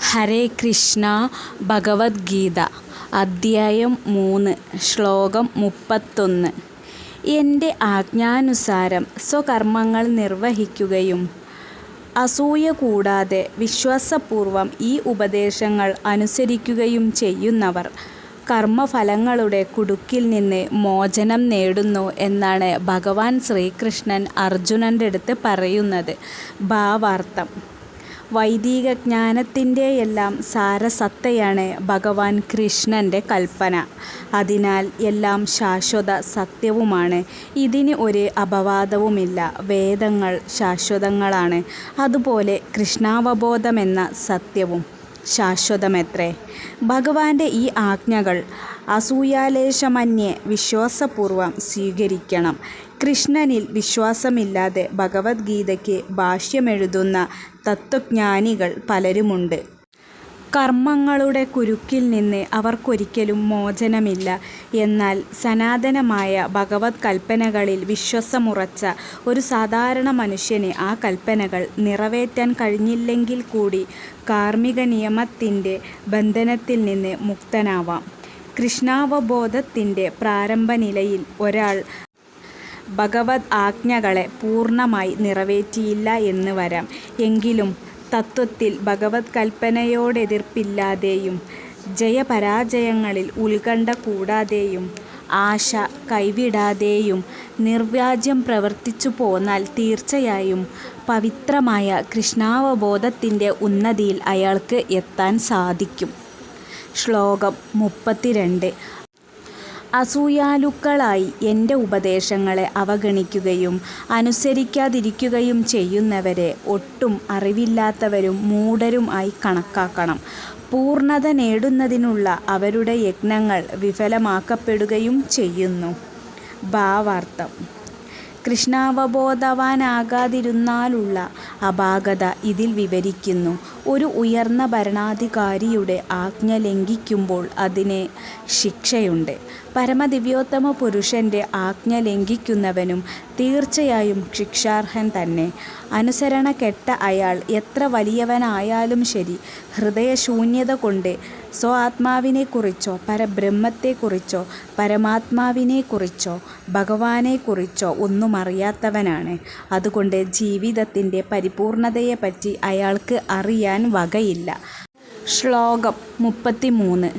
ഹരേ കൃഷ്ണ ഭഗവത്ഗീത അദ്ധ്യായം മൂന്ന് ശ്ലോകം മുപ്പത്തൊന്ന്. എന്റെ ആജ്ഞാനുസാരം സ്വകർമ്മങ്ങൾ നിർവഹിക്കുകയും അസൂയ കൂടാതെ വിശ്വാസപൂർവം ഈ ഉപദേശങ്ങൾ അനുസരിക്കുകയും ചെയ്യുന്നവർ കർമ്മഫലങ്ങളുടെ കുടുക്കിൽ നിന്ന് മോചനം നേടുന്നു എന്നാണ് ഭഗവാൻ ശ്രീകൃഷ്ണൻ അർജുനന്റെ അടുത്ത് പറയുന്നത്. ഭാവാർത്ഥം. വൈദിക ജ്ഞാനത്തിന്റെയെല്ലാം സാരസത്തയാണ് ഭഗവാൻ കൃഷ്ണന്റെ കൽപ്പന. അതിനാൽ എല്ലാം ശാശ്വത സത്യവുമാണ്. ഇതിന് ഒരു അപവാദവുമില്ല. വേദങ്ങൾ ശാശ്വതങ്ങളാണ്. അതുപോലെ കൃഷ്ണാവബോധമെന്ന സത്യവും ശാശ്വതമത്രേ. ഭഗവാന്റെ ഈ ആജ്ഞകൾ അസൂയാലേശമന്യേ വിശ്വാസപൂർവം സ്വീകരിക്കണം. കൃഷ്ണനിൽ വിശ്വാസമില്ലാതെ ഭഗവത്ഗീതയ്ക്ക് ഭാഷ്യമെഴുതുന്ന തത്വജ്ഞാനികൾ പലരുമുണ്ട്. കർമ്മങ്ങളുടെ കുരുക്കിൽ നിന്ന് അവർക്കൊരിക്കലും മോചനമില്ല. എന്നാൽ സനാതനമായ ഭഗവത് കൽപ്പനകളിൽ വിശ്വസമുറച്ച ഒരു സാധാരണ മനുഷ്യന് ആ കൽപ്പനകൾ നിറവേറ്റാൻ കഴിഞ്ഞില്ലെങ്കിൽ കൂടി കാർമ്മിക നിയമത്തിന്റെ ബന്ധനത്തിൽ നിന്ന് മുക്തനാവാം. കൃഷ്ണാവബോധത്തിന്റെ പ്രാരംഭ നിലയിൽ ഒരാൾ ഭഗവത് ആജ്ഞകളെ പൂർണമായി നിറവേറ്റിയില്ല എന്ന് വരാം. എങ്കിലും തത്വത്തിൽ ഭഗവത് കൽപ്പനയോടെതിർപ്പില്ലാതെയും ജയപരാജയങ്ങളിൽ ഉത്കണ്ഠ കൂടാതെയും ആശ കൈവിടാതെയും നിർവ്യാജ്യം പ്രവർത്തിച്ചു പോന്നാൽ തീർച്ചയായും പവിത്രമായ കൃഷ്ണാവബോധത്തിന്റെ ഉന്നതിയിൽ അയാൾക്ക് എത്താൻ സാധിക്കും. ശ്ലോകം മുപ്പത്തിരണ്ട്. അസൂയാലുക്കളായി എന്റെ ഉപദേശങ്ങളെ അവഗണിക്കുകയും അനുസരിക്കാതിരിക്കുകയും ചെയ്യുന്നവരെ ഒട്ടും അറിവില്ലാത്തവരും മൂഢരും ആയി കണക്കാക്കണം. പൂർണത നേടുന്നതിനുള്ള അവരുടെ യജ്ഞങ്ങൾ വിഫലമാക്കപ്പെടുകയും ചെയ്യുന്നു. ഭാവാർത്ഥം. കൃഷ്ണാവബോധവാനാകാതിരുന്നാലുള്ള അപാകത ഇതിൽ വിവരിക്കുന്നു. ഒരു ഉയർന്ന ഭരണാധികാരിയുടെ ആജ്ഞ ലംഘിക്കുമ്പോൾ അതിന് ശിക്ഷയുണ്ട്. പരമദിവ്യോത്തമ പുരുഷന്റെ ആജ്ഞ ലംഘിക്കുന്നവനും തീർച്ചയായും ശിക്ഷാർഹൻ തന്നെ. അനുസരണ കെട്ട അയാൾ എത്ര വലിയവനായാലും ശരി ഹൃദയശൂന്യത കൊണ്ട് സ്വആത്മാവിനെക്കുറിച്ചോ പരബ്രഹ്മത്തെക്കുറിച്ചോ പരമാത്മാവിനെക്കുറിച്ചോ ഭഗവാനെക്കുറിച്ചോ ഒന്നും അറിയാത്തവനാണ് അതുകൊണ്ട് ജീവിതത്തിന്റെ പരിപൂർണതയെപ്പറ്റി അയാൾക്ക് അറിയാൻ വകയില്ല. ശ്ലോകം മുപ്പത്തിമൂന്ന്.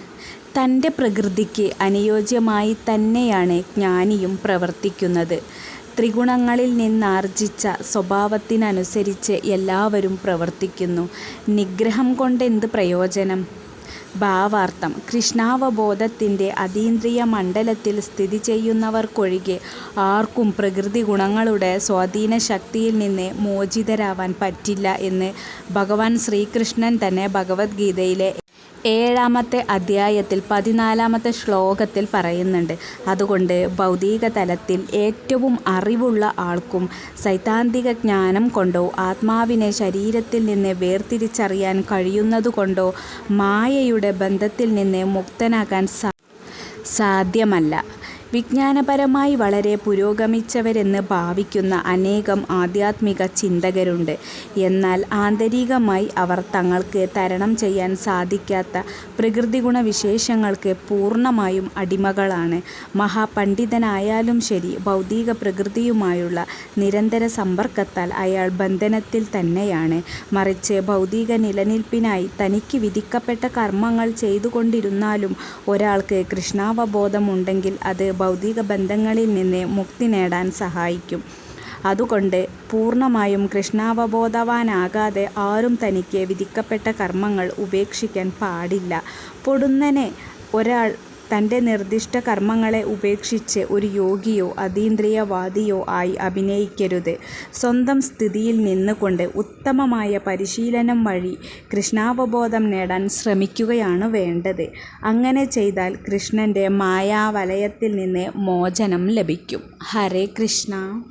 തന്റെ പ്രകൃതിക്ക് അനുയോജ്യമായി തന്നെയാണ് ജ്ഞാനിയും പ്രവർത്തിക്കുന്നത്. ത്രിഗുണങ്ങളിൽ നിന്നാർജിച്ച സ്വഭാവത്തിനനുസരിച്ച് എല്ലാവരും പ്രവർത്തിക്കുന്നു. നിഗ്രഹം കൊണ്ടെന്ത് പ്രയോജനം? ഭാവാർത്ഥം. കൃഷ്ണാവബോധത്തിന്റെ അതീന്ദ്രിയ മണ്ഡലത്തിൽ സ്ഥിതി ചെയ്യുന്നവർക്കൊഴികെ ആർക്കും പ്രകൃതി ഗുണങ്ങളുടെ സ്വാധീന ശക്തിയിൽ നിന്ന് മോചിതരാവാൻ പറ്റില്ല എന്ന് ഭഗവാൻ ശ്രീകൃഷ്ണൻ തന്നെ ഭഗവത്ഗീതയിലെ ഏഴാമത്തെ അധ്യായത്തിൽ പതിനാലാമത്തെ ശ്ലോകത്തിൽ പറയുന്നുണ്ട്. അതുകൊണ്ട് ഭൗതിക തലത്തിൽ ഏറ്റവും അറിവുള്ള ആൾക്കും സൈദ്ധാന്തിക ജ്ഞാനം കൊണ്ടോ ആത്മാവിനെ ശരീരത്തിൽ നിന്ന് വേർതിരിച്ചറിയാൻ കഴിയുന്നതുകൊണ്ടോ മായയുടെ ബന്ധത്തിൽ നിന്ന് മുക്തനാകാൻ സാധ്യമല്ല. വിജ്ഞാനപരമായി വളരെ പുരോഗമിച്ചവരെന്ന് ഭാവിക്കുന്ന അനേകം ആധ്യാത്മിക ചിന്തകരുണ്ട്. എന്നാൽ ആന്തരികമായി അവർ തങ്ങൾക്ക് തരണം ചെയ്യാൻ സാധിക്കാത്ത പ്രകൃതിഗുണവിശേഷങ്ങൾക്ക് പൂർണമായും അടിമകളാണ്. മഹാപണ്ഡിതനായാലും ശരി ഭൗതിക പ്രകൃതിയുമായുള്ള നിരന്തര സമ്പർക്കത്താൽ അയാൾ ബന്ധനത്തിൽ തന്നെയാണ്. മറിച്ച് ഭൗതിക നിലനിൽപ്പിനായി തനിക്ക് വിധിക്കപ്പെട്ട കർമ്മങ്ങൾ ചെയ്തുകൊണ്ടിരുന്നാലും ഒരാൾക്ക് കൃഷ്ണാവബോധമുണ്ടെങ്കിൽ അത് ഭൗതിക ബന്ധങ്ങളിൽ നിന്ന് മുക്തി നേടാൻ സഹായിക്കും. അതുകൊണ്ട് പൂർണമായും കൃഷ്ണാവബോധവാനാകാതെ ആരും തനിക്ക് വിധിക്കപ്പെട്ട കർമ്മങ്ങൾ ഉപേക്ഷിക്കാൻ പാടില്ല. പൊടുന്നനെ ഒരാൾ തന്റെ നിർദ്ദിഷ്ട കർമ്മങ്ങളെ ഉപേക്ഷിച്ച് ഒരു യോഗിയോ അതീന്ദ്രിയവാദിയോ ആയി അഭിനയിക്കരുത്. സ്വന്തം സ്ഥിതിയിൽ നിന്നുകൊണ്ട് ഉത്തമമായ പരിശീലനം വഴി കൃഷ്ണാവബോധം നേടാൻ ശ്രമിക്കുകയാണ് വേണ്ടത്. അങ്ങനെ ചെയ്താൽ കൃഷ്ണന്റെ മായാവലയത്തിൽ നിന്ന് മോചനം ലഭിക്കും. ഹരേ കൃഷ്ണ.